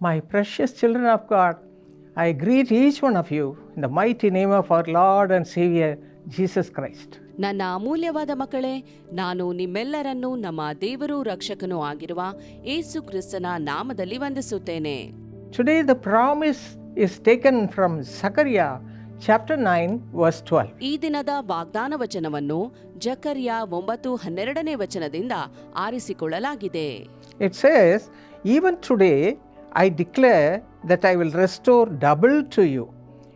My precious children of God, I greet each one of you in the mighty name of our Lord and Savior, Jesus Christ. ನನ್ನ ಅಮೂಲ್ಯವಾದ ಮಕ್ಕಳೇ ನಾನು ನಿಮ್ಮೆಲ್ಲರನ್ನೂ ನಮ್ಮ ದೇವರು ರಕ್ಷಕನೂ ಆಗಿರುವ ಏಸು ಕ್ರಿಸ್ತನ ನಾಮದಲ್ಲಿ ವಂದಿಸುತ್ತೇನೆ. Today the promise is taken from Zechariah chapter nine verse twelve ಈ ದಿನದ ವಾಗ್ದಾನ ವಚನವನ್ನು ಜಕರಿಯ ಒಂಬತ್ತು ಹನ್ನೆರಡನೇ ವಚನದಿಂದ ಆರಿಸಿಕೊಳ್ಳಲಾಗಿದೆ. It says even today I declare that I will restore double to you.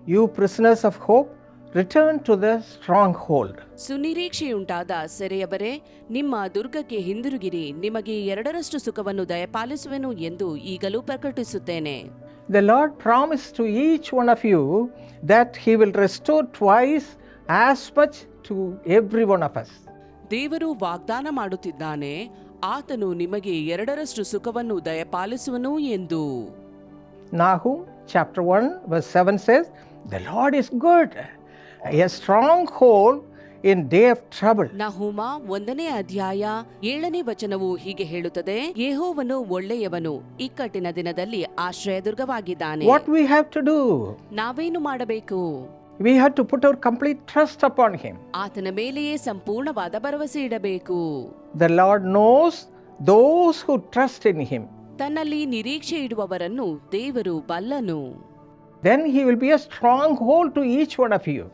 You prisoners of hope, return to the stronghold. ಸುನಿರೀಕ್ಷೆಯುಂಟಾದ ಸೆರೆಯವರೇ ನಿಮ್ಮ ದುರ್ಗಕ್ಕೆ ಹಿಂದಿರುಗಿರಿ ನಿಮಗೆ ಎರಡರಷ್ಟು ಸುಖವನ್ನು ದಯಪಾಲಿಸುವೆನು ಎಂದು ಈಗಲೂ ಪ್ರಕಟಿಸುತ್ತೇನೆ The Lord promised to each one of you that He will restore twice as much to every one of us. ದೇವರು ವಾಗ್ದಾನ ಮಾಡುತ್ತಿದ್ದಾನೆ ಆತನು ನಿಮಗೆ ಎರಡರಷ್ಟು ಸುಖವನ್ನು ದಯಪಾಲಿಸುವನು ಎಂದು. Nahum chapter 1, verse 7 says, Lord is good a stronghold in day of trouble ನಹುಮ ಒಂದನೇ ಅಧ್ಯಾಯ ಏಳನೇ ವಚನವು ಹೀಗೆ ಹೇಳುತ್ತದೆ ಯೆಹೋವನು ಒಳ್ಳೆಯವನು ಇಕ್ಕಟ್ಟಿನ ದಿನದಲ್ಲಿ ಆಶ್ರಯದುರ್ಗವಾಗಿದ್ದಾನೆ. What we have to do? ನಾವೇನು ಮಾಡಬೇಕು? We have to put our complete trust upon Him. ಆತನ ಮೇಲೆಯೇ ಸಂಪೂರ್ಣವಾದ ಭರವಸೆ ಇಡಬೇಕು. The Lord knows those who trust in Him. ತನ್ನಲ್ಲಿ ನಿರೀಕ್ಷೆ ಇಡುವವರನ್ನು ದೇವರು ಬಲ್ಲನು Then He will be a stronghold to each one of you.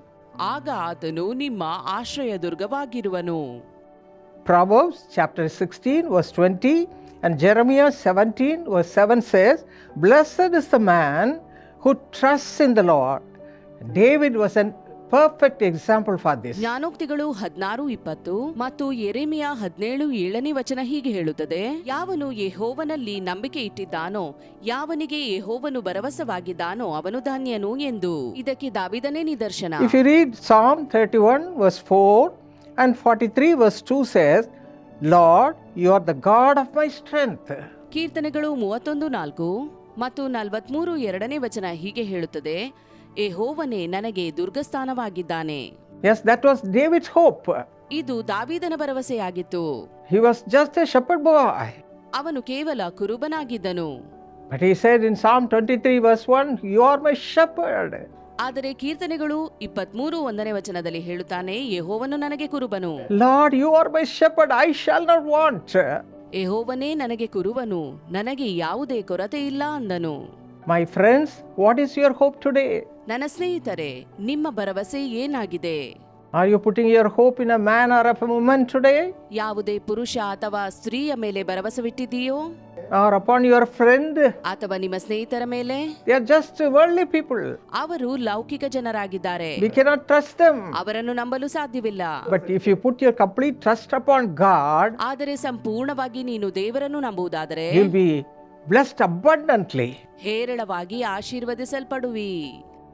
ಆಗ ಆತನು ನಿಮ್ಮ ಆಶ್ರಯ ದುರ್ಗವಾಗಿರುವನು Proverbs chapter 16, verse 20, and Jeremiah 17, verse 7 says, Blessed is the man who trusts in the Lord. David was a perfect example for this ಜ್ಞಾನೋಕ್ತಿಗಳು ಹದಿನಾರು ಇಪ್ಪತ್ತು ಮತ್ತು ಎರೆಮಿಯ ಹದಿನೇಳು ಏಳನೇ ವಚನ ಹೀಗೆ ಹೇಳುತ್ತದೆ ಯಾವನು ಯೆಹೋವನಲ್ಲಿ ನಂಬಿಕೆ ಇಟ್ಟಿದ್ದಾನೋ ಯಾವನಿಗೆ ಯೆಹೋವನು ಭರವಸವಾಗಿದ್ದಾನೋ ಅವನು ಧಾನ್ಯನು ಎಂದು. ಇದಕ್ಕೆ ದಾವಿದನೇ ನಿದರ್ಶನ. If you read Psalm thirty one 31, four 4 and 43, verse 2 says Lord you are the God of my strength. ಕೀರ್ತನೆಗಳು ಮೂವತ್ತೊಂದು ನಾಲ್ಕು ಮತ್ತು ನಲವತ್ಮೂರು ಎರಡನೇ ವಚನ ಹೀಗೆ ಹೇಳುತ್ತದೆ ಯೆಹೋವನೇ ನನಗೆ ದುರ್ಗಸ್ಥಾನವಾಗಿದ್ದಾನೆ Yes, that was David's hope. ಇದು ದಾವೀದನ ಭರವಸೆಯಾಗಿತ್ತು He was just a shepherd boy. ಅವನು ಕೇವಲ ಕುರುಬನಾಗಿದ್ದನು But he said in Psalm 23, verse 1, You are my shepherd. ಆದರೆ ಕೀರ್ತನೆಗಳು ಇಪ್ಪತ್ಮೂರು ಒಂದನೇ ವಚನದಲ್ಲಿ ಹೇಳುತ್ತಾನೆ ಯೆಹೋವನು ನನಗೆ ಕುರುಬನು Lord, you are my shepherd, I shall not want. ಯೆಹೋವನೇ ನನಗೆ ಕುರುಬನು ನನಗೆ ಯಾವುದೇ ಕೊರತೆ ಇಲ್ಲ ಅಂದನು My friends, what is your hope today? ನನ್ನ ಸ್ನೇಹಿತರೆ ನಿಮ್ಮ ಭರವಸೆ ಏನಾಗಿದೆ Are you putting your hope in a man or a woman today? ಯಾವುದೇ ಪುರುಷ ಅಥವಾ ಸ್ತ್ರೀಯ ಮೇಲೆ ಭರವಸವಿಟ್ಟಿದೆಯೋ Or upon your friend? ಅಥವಾ ನಿಮ್ಮ ಸ್ನೇಹಿತರ ಮೇಲೆ They are just worldly people. ಅವರು ಲೌಕಿಕ ಜನರಾಗಿದ್ದಾರೆ We cannot trust them. ಅವರನ್ನು ನಂಬಲು ಸಾಧ್ಯವಿಲ್ಲ But if you put your complete trust upon God, ಆದರೆ ಸಂಪೂರ್ಣವಾಗಿ ನೀನು ದೇವರನ್ನು ನಂಬುವುದಾದರೆ you'll be blessed abundantly. ಹೇರಳವಾಗಿ ಆಶೀರ್ವದಿಸಲ್ಪಡುವಿ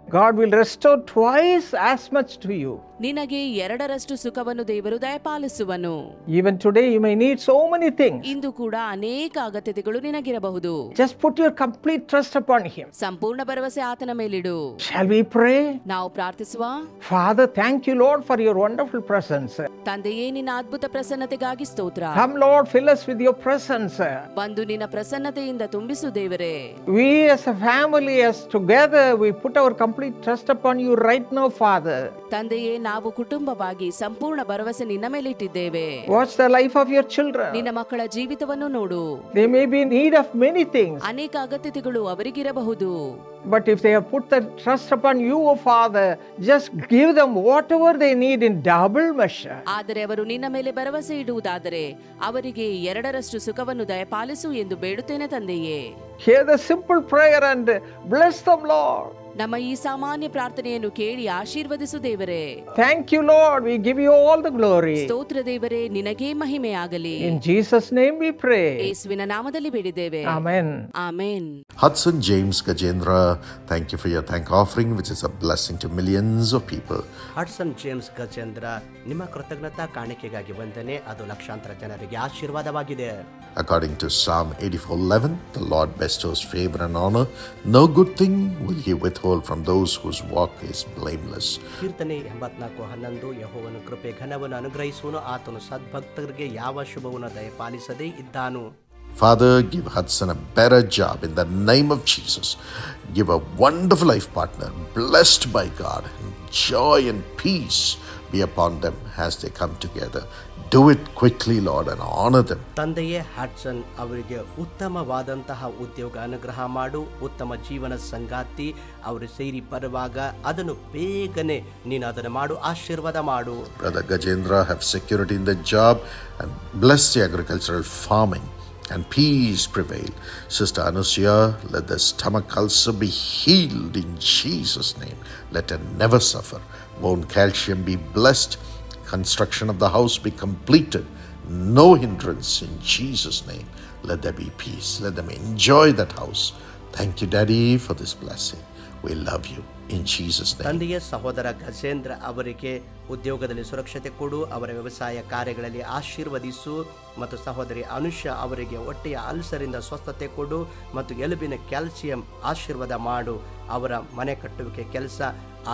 God will restore twice as much to you. ನಿನಗೆ ಎರಡರಷ್ಟು ಸುಖವನ್ನು ದೇವರು ದಯಪಾಲಿಸುವನು. Even today you may need so many thing ಇಂದು ಕೂಡ ಅನೇಕ ಅಗತ್ಯತೆಗಳು ನಿನಗಿರಬಹುದು. Just put your complete trust upon him ಸಂಪೂರ್ಣ ಭರವಸೆ ಆತನ ಮೇಲಿಡು. ಶಾಲ್ ವಿ ಪ್ರೇ ನಾವು ಪ್ರಾರ್ಥಿಸುವ? Father thank you Lord for your wonderful presence ತಂದೆಯೇ ನಿನ್ನ ಅದ್ಭುತ ಪ್ರಸನ್ನತೆಗಾಗಿ ಸ್ತೋತ್ರ. Come Lord fill us with your presence ಬಂದು ನಿನ್ನ ಪ್ರಸನ್ನತೆಯಿಂದ ತುಂಬಿಸು ದೇವರೇ. We as a family as together we put our complete trust upon you right now Father ತಂದೆಯೇ ನಾವು ಕುಟುಂಬವಾಗಿ ಸಂಪೂರ್ಣ ಭರವಸೆ ನಿನ್ನ ಮೇಲೆ ಇಟ್ಟಿದ್ದೇವೆ watch the life of your children ನಿನ್ನ ಮಕ್ಕಳ ಜೀವಿತವನ್ನು ನೋಡು. They may be need of many things ಅನೇಕ ಅಗತ್ಯತೆಗಳು ಅವರಿಗಿರಬಹುದು. But if they have put the trust upon you O Father just give them whatever they need in double measure ಆದರೆ ಅವರು ನಿನ್ನ ಮೇಲೆ ಭರವಸೆ ಇಡುವುದಾದರೆ ಅವರಿಗೆ ಎರಡರಷ್ಟು ಸುಖವನ್ನು ದಯಪಾಲಿಸು ಎಂದು ಬೇಡುತ್ತೇನೆ ತಂದೆಯೇ. Hear the simple prayer and bless them Lord ನಮ್ಮ ಈ ಸಾಮಾನ್ಯ ಪ್ರಾರ್ಥನೆಯನ್ನು ಕೇಳಿ ಆಶೀರ್ವದಿಸು ದೇವರೇ. Thank you Lord we give you all the glory ಸ್ತೋತ್ರ ದೇವರೇ ನಿನಗೆ ಮಹಿಮೆ ಆಗಲಿ in Jesus name we pray ಯೇಸುವಿನ ನಾಮದಲ್ಲಿ ಬೇಡಿದೇವೆ amen amen Hutson James Gajendra thank you for your thank offering which is a blessing to millions of people. Hutson James Gajendra ನಿಮ್ಮ ಕೃತಜ್ಞತಾ ಕಾಣಿಕೆಗಾಗಿ ವಂದನೆ. ಅದು ಲಕ್ಷಾಂತರ ಜನರಿಗೆ ಆಶೀರ್ವಾದವಾಗಿದೆ. ಅಕಾರ್ಡಿಂಗ್ ಟು ಸಾಮ್ 84:11 the lord bestows favor and honor. No good thing will he withhold. From those whose walk is blameless. ಕೀರ್ತನೆ ಎಂಬತ್ನಾಲ್ಕು ಹನ್ನೊಂದು, ಯಹೋವನು ಕೃಪೆ ಘನವನ್ನು ಅನುಗ್ರಹಿಸುವನು ಆತನು ಸದ್ಭಕ್ತರಿಗೆ ಯಾವ ಶುಭವನ್ನು ದಯಪಾಲಿಸದೇ ಇದ್ದಾನು Father, give Hudson a better job in the name of Jesus. Give a wonderful life partner, blessed by God. Joy and peace be upon them as they come together. Do it quickly, Lord, and honor them. ತಂದೆಯೇ ಹ್ಯಾಟ್ಸನ್ ಅವರಿಗೆ ಉತ್ತಮವಾದಂತಹ ಉದ್ಯೋಗ ಅನುಗ್ರಹ ಮಾಡು ಉತ್ತಮ ಜೀವನ ಸಂಗಾತಿ ಅವರು ಸೇರಿ ಬರುವಾಗ ಅದನ್ನು ಬೇಗನೆ ನೀನು ಅದನ್ನು ಮಾಡು ಆಶೀರ್ವಾದ ಮಾಡು Brother Gajendra have security in the job and bless the agricultural farming and peace prevail. Sister Anusia, let the stomach ulcer be healed in Jesus' name. Let her never suffer. Bone calcium be blessed. Construction of the house be completed. No hindrance in Jesus' name. Let there be peace. Let them enjoy that house. Thank you, Daddy, for this blessing. We love you in Jesus' name. ತಂದೆಯ ಸಹೋದರ ಗಜೇಂದ್ರ ಅವರಿಗೆ ಉದ್ಯೋಗದಲ್ಲಿ ಸುರಕ್ಷತೆ ಕೊಡು ಅವರ ವ್ಯವಸಾಯ ಕಾರ್ಯಗಳಲ್ಲಿ ಆಶೀರ್ವದಿಸು ಮತ್ತು ಸಹೋದರಿ ಅನುಷ ಅವರಿಗೆ ಹೊಟ್ಟೆಯ ಅಲ್ಸರಿಂದ ಸ್ವಸ್ಥತೆ ಕೊಡು ಮತ್ತು ಎಲುಬಿನ ಕ್ಯಾಲ್ಸಿಯಂ ಆಶೀರ್ವಾದ ಮಾಡು ಅವರ ಮನೆ ಕಟ್ಟುವಿಕೆ ಕೆಲಸ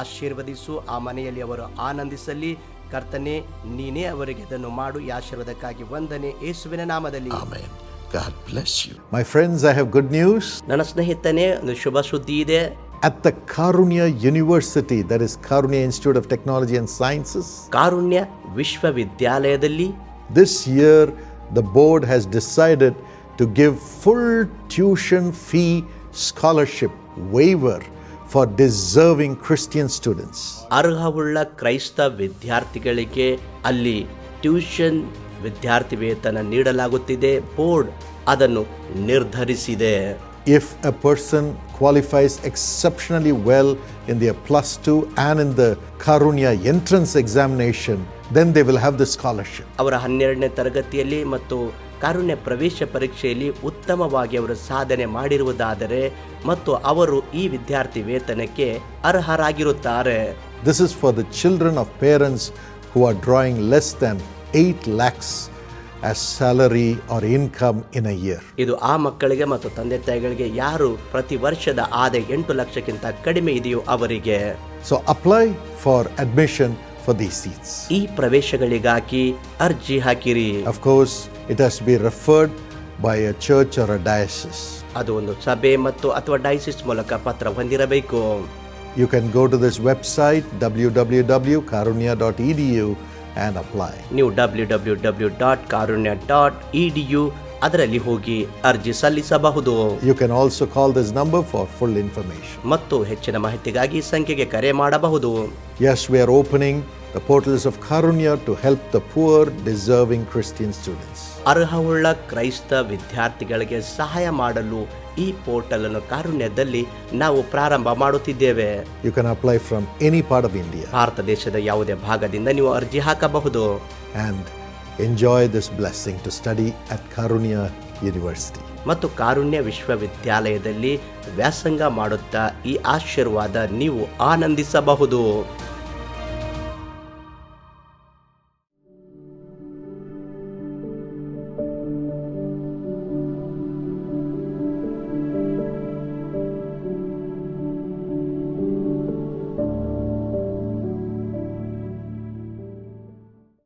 ಆಶೀರ್ವದಿಸು ಆ ಮನೆಯಲ್ಲಿ ಅವರು ಆನಂದಿಸಲಿ ಕರ್ತನೆ ನೀನೇ ಅವರಿಗೆ ಇದನ್ನು ಮಾಡು ಈ ಆಶೀರ್ವಾದಕ್ಕಾಗಿ ವಂದನೆ ಯೇಸುವಿನ ನಾಮದಲ್ಲಿ Amen. God bless you. My friends, I have good news. ನನ್ನ ಸ್ನೇಹಿತನೇ ಒಂದು ಶುಭ ಸುದ್ದಿ ಇದೆ At the Karunya University, that is Karunya Institute of Technology and Sciences, Karunya Vishwavidyalayadalli. this year the board has decided to give full tuition fee scholarship waiver for deserving Christian students. ಅರ್ಹವುಳ್ಳ ಕ್ರೈಸ್ತ ವಿದ್ಯಾರ್ಥಿಗಳಿಗೆ ಅಲ್ಲಿ tuition ವಿದ್ಯಾರ್ಥಿ ವೇತನ ನೀಡಲಾಗುತ್ತಿದೆ board ಅದನ್ನು ನಿರ್ಧರಿಸಿದೆ If a person qualifies exceptionally well in their plus two and in the Karunya entrance examination, then they will have the scholarship. ಅವರ ಹನ್ನೆರಡನೇ ತರಗತಿಯಲ್ಲಿ ಮತ್ತು ಕಾರುಣ್ಯ ಪ್ರವೇಶ ಪರೀಕ್ಷೆಯಲ್ಲಿ ಉತ್ತಮವಾಗಿ ಅವರು ಸಾಧನೆ ಮಾಡಿರುವುದಾದರೆ ಮತ್ತು ಅವರು ಈ ವಿದ್ಯಾರ್ಥಿ ವೇತನಕ್ಕೆ ಅರ್ಹರಾಗಿರುತ್ತಾರೆ This is for the children of parents who are drawing less than 8 lakhs salary or income in year ಇದು ಆ ಮಕ್ಕಳಿಗೆ ಮತ್ತು ತಂದೆ ತಾಯಿಗಳಿಗೆ ಯಾರು ಪ್ರತಿ ವರ್ಷದ ಆದಾಯ ಎಂಟು ಲಕ್ಷಕ್ಕಿಂತ ಕಡಿಮೆ ಇದೆಯೋ ಅವರಿಗೆ. So apply for admission for the seats ಈ ಪ್ರವೇಶಗಳಿಗಾಗಿ ಅರ್ಜಿ ಹಾಕಿರಿ. Of course it has be referred by a church or a diocese ಅದು ಒಂದು ಸಭೆ ಮತ್ತು ಅಥವಾ ಡಯಾಸಿಸ್ ಮೂಲಕ ಪತ್ರ ಹೊಂದಿರಬೇಕು. You can go to this website W W W Karunya dot E and apply. ನೀವು W W W dot Karunya dot E D U ಅದರಲ್ಲಿ ಹೋಗಿ ಅರ್ಜಿ ಸಲ್ಲಿಸಬಹುದು. You can also call this number for full information ಮತ್ತು ಹೆಚ್ಚಿನ ಮಾಹಿತಿಗಾಗಿ ಸಂಖ್ಯೆಗೆ ಕರೆ ಮಾಡಬಹುದು. Yes, we are opening the portals of Karunya to help the poor, deserving Christian students ಅರ್ಹವುಳ್ಳ ಕ್ರೈಸ್ತ ವಿದ್ಯಾರ್ಥಿಗಳಿಗೆ ಸಹಾಯ ಮಾಡಲು ಈ ಪೋರ್ಟಲ್ ಅನ್ನು ಕಾರುಣ್ಯದಲ್ಲಿ ನಾವು ಪ್ರಾರಂಭ ಮಾಡುತ್ತಿದ್ದೇವೆ. You can apply from any part of India. ಭಾರತ ದೇಶದ ಯಾವುದೇ ಭಾಗದಿಂದ ನೀವು ಅರ್ಜಿ ಹಾಕಬಹುದು. And enjoy this blessing to study at Karunya University. ಮತ್ತು ಕಾರುಣ್ಯ ವಿಶ್ವವಿದ್ಯಾಲಯದಲ್ಲಿ ವ್ಯಾಸಂಗ ಮಾಡುತ್ತಾ ಈ ಆಶೀರ್ವಾದ ನೀವು ಆನಂದಿಸಬಹುದು.